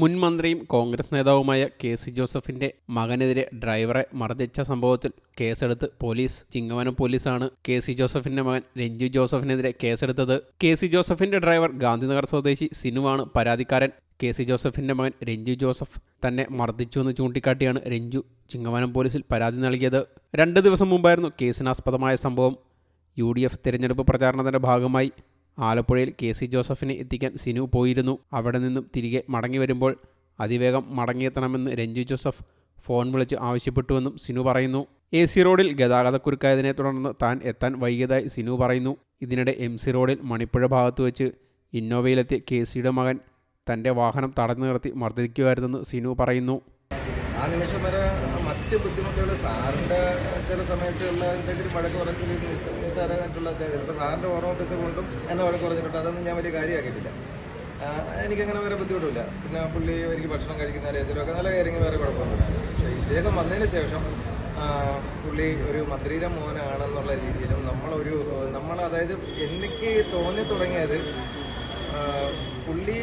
മുൻ മന്ത്രിയും കോൺഗ്രസ് നേതാവുമായ കെ സി ജോസഫിന്റെ മകനെതിരെ ഡ്രൈവറെ മർദ്ദിച്ച സംഭവത്തിൽ കേസെടുത്ത് പോലീസ് ചിങ്ങവനം പോലീസാണ് കെ സി ജോസഫിന്റെ മകൻ രഞ്ജു ജോസഫിനെതിരെ കേസെടുത്തത്. കെ സി ജോസഫിന്റെ ഡ്രൈവർ ഗാന്ധിനഗർ സ്വദേശി സിനുവാണ്. പരാതിക്കാരൻ കെ സി ജോസഫിന്റെ മകൻ രഞ്ജു ജോസഫ് തന്നെ മർദ്ദിച്ചു എന്ന് ചൂണ്ടിക്കാട്ടിയാണ് രഞ്ജു ചിങ്ങവനം പോലീസിൽ പരാതി നൽകിയത്. രണ്ട് ദിവസം മുമ്പായിരുന്നു കേസിനാസ്പദമായ സംഭവം. യു ഡി എഫ് തിരഞ്ഞെടുപ്പ് പ്രചാരണത്തിന്റെ ഭാഗമായി ആലപ്പുഴയിൽ കെ സി ജോസഫിനെ എത്തിക്കാൻ സിനു പോയിരുന്നു. അവിടെ നിന്നും തിരികെ മടങ്ങി വരുമ്പോൾ അതിവേഗം മടങ്ങിയെത്തണമെന്ന് രഞ്ജു ജോസഫ് ഫോൺ വിളിച്ച് ആവശ്യപ്പെട്ടുവെന്നും സിനു പറയുന്നു. എ സി റോഡിൽ ഗതാഗതക്കുരുക്കായതിനെ തുടർന്ന് താൻ എത്താൻ വൈകിയതായി സിനു പറയുന്നു. ഇതിനിടെ എം സി റോഡിൽ മണിപ്പുഴ ഭാഗത്ത് വെച്ച് ഇന്നോവയിലെത്തിയ കെ സിയുടെ മകൻ തന്റെ വാഹനം തടഞ്ഞു നിർത്തി മർദ്ദിക്കുമായിരുന്നെന്ന് സിനു പറയുന്നു. ആ നിമിഷം വരെ മറ്റ് ബുദ്ധിമുട്ടുകൾ സാറിന്റെ ചില സമയത്തുള്ള എന്തെങ്കിലും വഴക്ക് പറഞ്ഞിട്ട് നിസ്സാരമായിട്ടുള്ള ചിലപ്പോൾ സാറിന്റെ ഓർമ്മ ഓഫീസ് കൊണ്ടും എന്നെ വഴക്ക് പറഞ്ഞിട്ടുണ്ട്. അതൊന്നും ഞാൻ വലിയ കാര്യമാക്കിയിട്ടില്ല. എനിക്കങ്ങനെ വേറെ ബുദ്ധിമുട്ടില്ല പിന്നെ പുള്ളി എനിക്ക് ഭക്ഷണം കഴിക്കുന്ന കാര്യത്തിലൊക്കെ നല്ല കാര്യങ്ങൾ വേറെ കുഴപ്പമൊന്നുമില്ല. പക്ഷേ ഇദ്ദേഹം വന്നതിന് ശേഷം പുള്ളി ഒരു മന്ത്രിയുടെ മോനാണെന്നുള്ള രീതിയിലും നമ്മളൊരു നമ്മൾ അതായത് എനിക്ക് തോന്നി തുടങ്ങിയത് പുള്ളി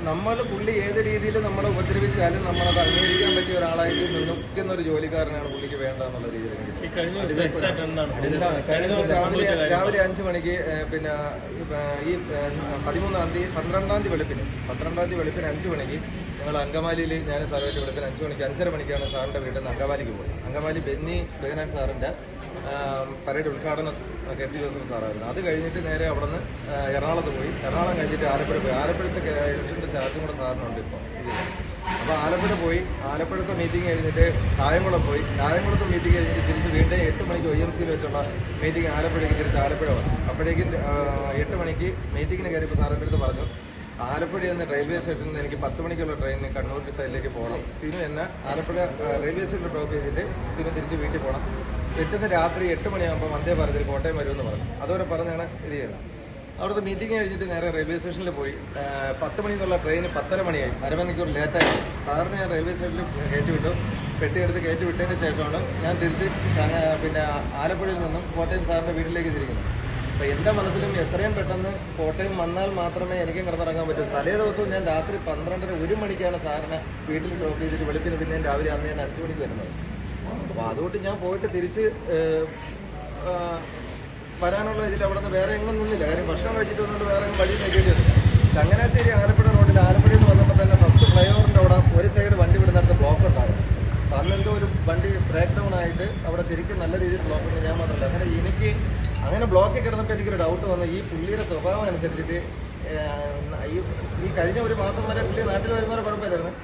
നമ്മൾ പുള്ളി ഏത് രീതിയിൽ നമ്മളെ ഉപദ്രവിച്ചാലും നമ്മളത് അംഗീകരിക്കാൻ പറ്റിയ ഒരാളായിട്ട് നിൽക്കുന്ന ഒരു ജോലിക്കാരനാണ് പുള്ളിക്ക് വേണ്ടതെന്നുള്ള രീതിയിൽ എനിക്ക് ഈ കഴിഞ്ഞ രാവിലെ രാവിലെ അഞ്ചു മണിക്ക് പിന്നെ ഈ, പതിമൂന്നാം തീയതി പന്ത്രണ്ടാം തീയതി വെളുപ്പിന് പന്ത്രണ്ടാം തീയതി വെളുപ്പിന് അഞ്ചു മണിക്ക് ഞങ്ങൾ അങ്കമാലിയിൽ ഞാൻ സാറുമായിട്ട് വെളുപ്പിന് അഞ്ച് മണിക്ക് അഞ്ചര മണിക്കാണ് സാറിന്റെ വീട്ടിൽ നിന്ന് അങ്കമാലിക്ക് പോയത്. അങ്കമാലി ബെന്നി ബെഹനാൻ സാറിന്റെ പരേഡ് ഉദ്ഘാടനം കെ സി ജോസഫ് സാറായിരുന്നു. അത് കഴിഞ്ഞിട്ട് നേരെ അവിടെ നിന്ന് എറണാകുളത്ത് പോയി. എറണാകുളം കഴിഞ്ഞിട്ട് ആലപ്പുഴ പോയി. ആലപ്പുഴത്തെ ഇലക്ഷന്റെ ചാർജും കൂടെ സാറിനുണ്ട് ഇപ്പോൾ അപ്പോൾ ആലപ്പുഴ പോയി. ആലപ്പുഴത്തെ മീറ്റിംഗ് കഴിഞ്ഞിട്ട് കായംകുളം പോയി. കായംകുളത്തെ മീറ്റിംഗ് കഴിഞ്ഞിട്ട് തിരിച്ച് വീണ്ടും എട്ട് മണിക്ക് ഒ എം സിയിൽ വെച്ചുള്ള മീറ്റിംഗ് ആലപ്പുഴയ്ക്ക് തിരിച്ച് ആലപ്പുഴ വന്നു. അപ്പോഴേക്ക് എട്ട് മണിക്ക് മീറ്റിങ്ങിന് കയറിയപ്പോൾ സാറിന്റെ അടുത്ത് പറഞ്ഞു ആലപ്പുഴ എന്ന റെയിൽവേ സ്റ്റേഷനിൽ നിന്ന് എനിക്ക് പത്ത് മണിക്കുള്ള ട്രെയിനിന് കണ്ണൂർ സൈഡിലേക്ക് പോകണം. സിനു എന്ന ആലപ്പുഴ റെയിൽവേ സ്റ്റേഷനിൽ ഡ്രോപ്പ് ചെയ്തിട്ട് സിനു തിരിച്ച് വീട്ടിൽ പോകണം. പിറ്റേന്ന് രാത്രി എട്ട് മണിയാകുമ്പോൾ വന്ദേ ഭാരതിൽ കോട്ടയം വരുമെന്ന് പറഞ്ഞു. അതുവരെ പറഞ്ഞാണ് ഇത് ചെയ്യുന്നത്. അവിടുത്തെ മീറ്റിംഗ് കഴിച്ചിട്ട് നേരെ റെയിൽവേ സ്റ്റേഷനിൽ പോയി. പത്ത് മണിക്കുള്ള ട്രെയിന് പത്തര മണിയായി. അരമണിക്കൂർ ലേറ്റായി സാറിന് ഞാൻ റെയിൽവേ സ്റ്റേഷനിൽ കയറ്റി വിട്ടു. പെട്ടിയെടുത്ത് കയറ്റി വിട്ടതിന് ശേഷമാണ് ഞാൻ തിരിച്ച് പിന്നെ ആലപ്പുഴയിൽ നിന്നും കോട്ടയം സാറിന്റെ വീട്ടിലേക്ക് തിരിക്കുന്നത്. അപ്പോൾ എന്റെ മനസ്സിലും എത്രയും പെട്ടെന്ന് കോട്ടയം വന്നാൽ മാത്രമേ എനിക്കും കിടന്നിറങ്ങാൻ പറ്റൂ. തലേ ദിവസവും ഞാൻ രാത്രി പന്ത്രണ്ടര ഒരു മണിക്കാണ് സാറിനെ വീട്ടിൽ ഡ്രോപ്പ് ചെയ്തിട്ട് വെളുപ്പിന് പിന്നെ രാവിലെ അന്ന് ഞാൻ അഞ്ചു മണിക്ക് വരുന്നത്. അപ്പോൾ അതുകൊണ്ട് ഞാൻ പോയിട്ട് തിരിച്ച് വരാനുള്ള ഇതിൽ അവിടെ നിന്ന് വേറെ എങ്ങും നിന്നില്ല. കാര്യം ഭക്ഷണം കഴിച്ചിട്ട് വന്നിട്ട് വേറെ എങ്ങും വഴി വരും. ചങ്ങനാശ്ശേരി ആലപ്പുഴ റോഡിൽ ആലപ്പുഴയിൽ നിന്ന് വന്നപ്പോൾ തന്നെ ഫസ്റ്റ് ഫ്ലൈ ഓവറിന്റെ അവിടെ ഒരു സൈഡ് വണ്ടി വിടുന്നിടത്ത് ബ്ലോക്ക് ഉണ്ടായിരുന്നു. അന്ന് എന്തോ ഒരു വണ്ടി ബ്രേക്ക് ഡൗൺ ആയിട്ട് അവിടെ ശരിക്കും നല്ല രീതിയിൽ ബ്ലോക്ക് ഉണ്ട് ഞാൻ മാത്രമല്ല അങ്ങനെ എനിക്ക് അങ്ങനെ ബ്ലോക്കിൽ കിടന്നപ്പോൾ എനിക്കൊരു ഡൗട്ട് വന്നു. ഈ പുള്ളിയുടെ സ്വഭാവം അനുസരിച്ചിട്ട് ഈ കഴിഞ്ഞ ഒരു മാസം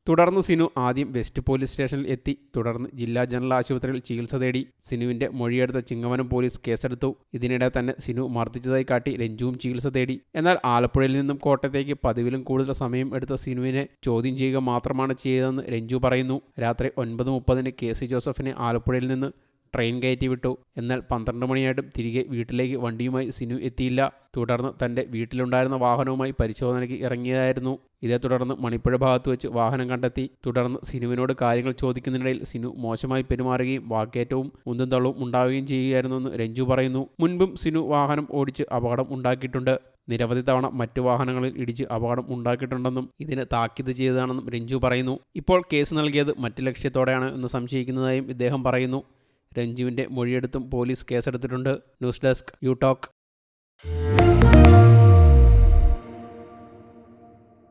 തുടർന്ന് സിനു ആദ്യം വെസ്റ്റ് പോലീസ് സ്റ്റേഷനിൽ എത്തി. തുടർന്ന് ജില്ലാ ജനറൽ ആശുപത്രിയിൽ ചികിത്സ തേടി സിനുവിന്റെ മൊഴിയെടുത്ത ചിങ്ങവനം പോലീസ് കേസെടുത്തു. ഇതിനിടെ തന്നെ സിനു മർദ്ദിച്ചതായി കാട്ടി രഞ്ജുവും ചികിത്സ തേടി. എന്നാൽ ആലപ്പുഴയിൽ നിന്നും കോട്ടയത്തേക്ക് പതിവിലും കൂടുതൽ സമയം എടുത്ത സിനുവിനെ ചോദ്യം ചെയ്യുക മാത്രമാണ് ചെയ്തതെന്ന് രഞ്ജു പറയുന്നു. രാത്രി ഒൻപത് മുപ്പതിന് കെ സി ജോസഫിനെ ആലപ്പുഴയിൽ നിന്ന് ട്രെയിൻ കയറ്റി വിട്ടു. എന്നാൽ പന്ത്രണ്ട് മണിയായിട്ടും തിരികെ വീട്ടിലേക്ക് വണ്ടിയുമായി സിനു എത്തിയില്ല. തുടർന്ന് തന്റെ വീട്ടിലുണ്ടായിരുന്ന വാഹനവുമായി പരിശോധനയ്ക്ക് ഇറങ്ങിയതായിരുന്നു. ഇതേ തുടർന്ന് മണിപ്പുഴ ഭാഗത്ത് വെച്ച് വാഹനം കണ്ടെത്തി. തുടർന്ന് സിനുവിനോട് കാര്യങ്ങൾ ചോദിക്കുന്നതിനിടയിൽ സിനു മോശമായി പെരുമാറുകയും വാക്കേറ്റവും ഉന്തും തള്ളവും ഉണ്ടാവുകയും ചെയ്യുകയായിരുന്നെന്ന് രഞ്ജു പറയുന്നു. മുൻപും സിനു വാഹനം ഓടിച്ച് അപകടം ഉണ്ടാക്കിയിട്ടുണ്ട്. നിരവധി തവണ മറ്റു വാഹനങ്ങളിൽ ഇടിച്ച് അപകടം ഉണ്ടാക്കിയിട്ടുണ്ടെന്നും ഇതിന് താക്കീത് ചെയ്തതാണെന്നും രഞ്ജു പറയുന്നു. ഇപ്പോൾ കേസ് നൽകിയത് മറ്റു ലക്ഷ്യത്തോടെയാണ് എന്ന് സംശയിക്കുന്നതായും ഇദ്ദേഹം പറയുന്നു. രഞ്ജുവിന്റെ മൊഴിയെടുത്തും പോലീസ് കേസെടുത്തിട്ടുണ്ട്. News desk U talk